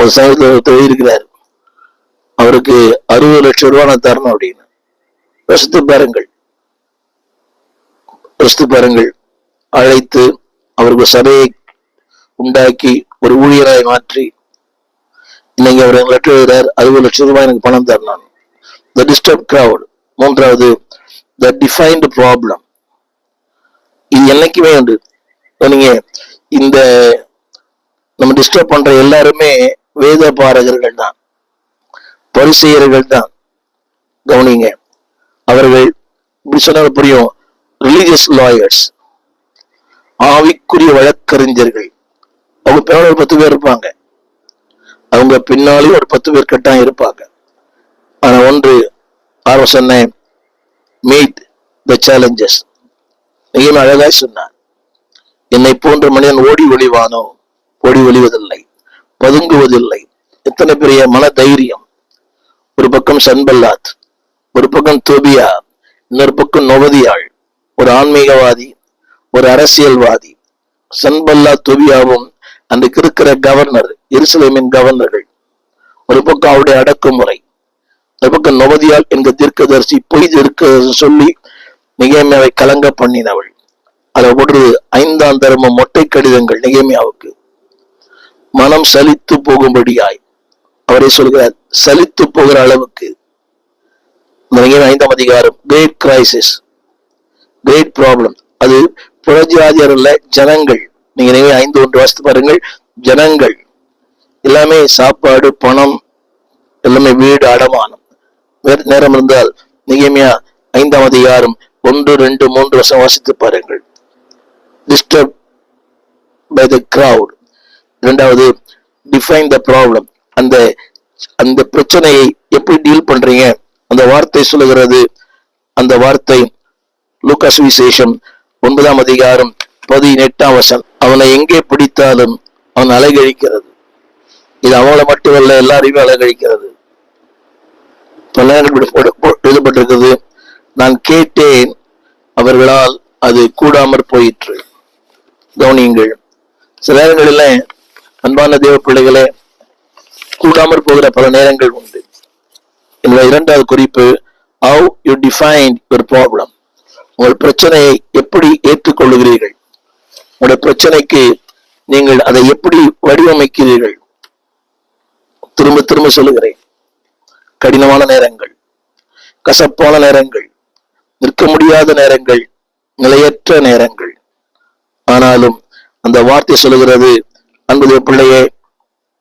ஒரு சமயத்தில் இருக்கிறார். அவருக்கு அறுபது லட்சம் ரூபாய் நான் தரணும் அப்படின்னு. ரசித்து பாருங்கள். ரசித்து பாருங்கள். அழைத்து அவருக்கு சபையை உண்டாக்கி ஒரு ஊழியராய் மாற்றி இன்னைக்கு அவர் எங்க லெட்டர் எழுதுறார். அறுபது லட்சம் ரூபாய் எனக்கு பணம் தரணும் த டிஸ்டர்ப் கிரவுட் மூன்றாவது த டிஃபைன்டு ப்ராப்ளம் இது என்னைக்குமே உண்டு. நீங்க இந்த நம்ம டிஸ்டர்ப் பண்ற எல்லாருமே வேத பாரகர்கள் தான் பரிசெயர்கள் தான் கவனிங்க அவர்கள் இப்படி சொன்னது புரியும். ரிலீஜியஸ் லாயர்ஸ் ஆவிக்குரிய வழக்கறிஞர்கள். அவங்க பின்னால் ஒரு பத்து பேர் இருப்பாங்க. அவங்க பின்னாலே ஒரு பத்து பேர் கட்டாயம் இருப்பாங்க. ஆனா ஒன்று ஆர்வம் சொன்னேன் மீட் த சேலஞ்சஸ் நீயும் அழகாய் சொன்னார். என்னை போன்ற மனிதன் ஓடி ஒளிவானோ? ஓடி ஒளிவதில்லை. பதுங்குவதில்லை. எத்தனை பெரிய மன தைரியம் ஒரு பக்கம் சன்பல்லாத் ஒரு பக்கம் தோபியா இன்னொரு பக்கம் நொவதியாள். ஒரு ஆன்மீகவாதி ஒரு அரசியல்வாதி. சன்பல்லா தொபியாவும் அன்றைக்கு இருக்கிற கவர்னர் எருசலேமின் கவர்னர்கள். ஒரு பக்கம் அவருடைய அடக்குமுறை. ஒரு பக்கம் நொவதியாள் என்க தீர்க்கதரிசி பொய் தீர்க்க சொல்லி நிகேமியாவை கலங்க பண்ணினவள். அதை ஒரு ஐந்தாம் தர்ம மொட்டை கடிதங்கள் நிகேமியாவுக்கு. மனம் சலித்து போகும்படியாய். அவரே சொல்கிறார் சலித்து போகிற அளவுக்கு. ஐந்தாம் அதிகாரம் கிரேட் கிரைசிஸ் கிரேட் ப்ராப்ளம் அது புறஜாதியர் அல்ல ஜனங்கள். நீங்க நிகழ்வு ஐந்து ஒன்று வாசித்து பாருங்கள் ஜனங்கள். எல்லாமே சாப்பாடு பணம் எல்லாமே வீடு அடமானம். நேரம் இருந்தால் நிகமையா ஐந்தாம் அதிகாரம் ஒன்று ரெண்டு மூன்று வருஷம் வாசித்து பாருங்கள். டிஸ்டர்ப் பை த கிரவுட் ரெண்டாவது டிஃபைன் த ப்ராப்ளம் அந்த அந்த பிரச்சனையை எப்படி டீல் பண்றீங்க? அந்த வார்த்தை சொல்லுகிறது அந்த வார்த்தை லூகாஸ் விசேஷம் ஒன்பதாம் அதிகாரம் பதினெட்டாம் வசம் அவனை எங்கே பிடித்தாலும் அவன் அலைகழிக்கிறது இது அவங்கள மட்டுமல்ல எல்லாரையுமே அலைகழிக்கிறது பல எழுதப்பட்டிருக்கிறது நான் கேட்டேன் அவர்களால் அது கூடாமற் போயிற்று. கவனியுங்கள் சில நேரங்களில் அன்பான தேவ பிள்ளைகளே கூடாமற் போகிற பல நேரங்கள் உண்டு. என்னுடைய இரண்டாவது குறிப்பு how you define your problem உங்கள் பிரச்சனையை எப்படி ஏற்றுக்கொள்ளுகிறீர்கள்? உங்களுடைய பிரச்சனைக்கு நீங்கள் அதை எப்படி வடிவமைக்கிறீர்கள்? திரும்ப திரும்ப சொல்லுகிறேன். கடினமான நேரங்கள் கசப்பான நேரங்கள் நிற்க முடியாத நேரங்கள் நிலையற்ற நேரங்கள். ஆனாலும் அந்த வார்த்தை சொல்லுகிறது அன்புடைய பிள்ளையே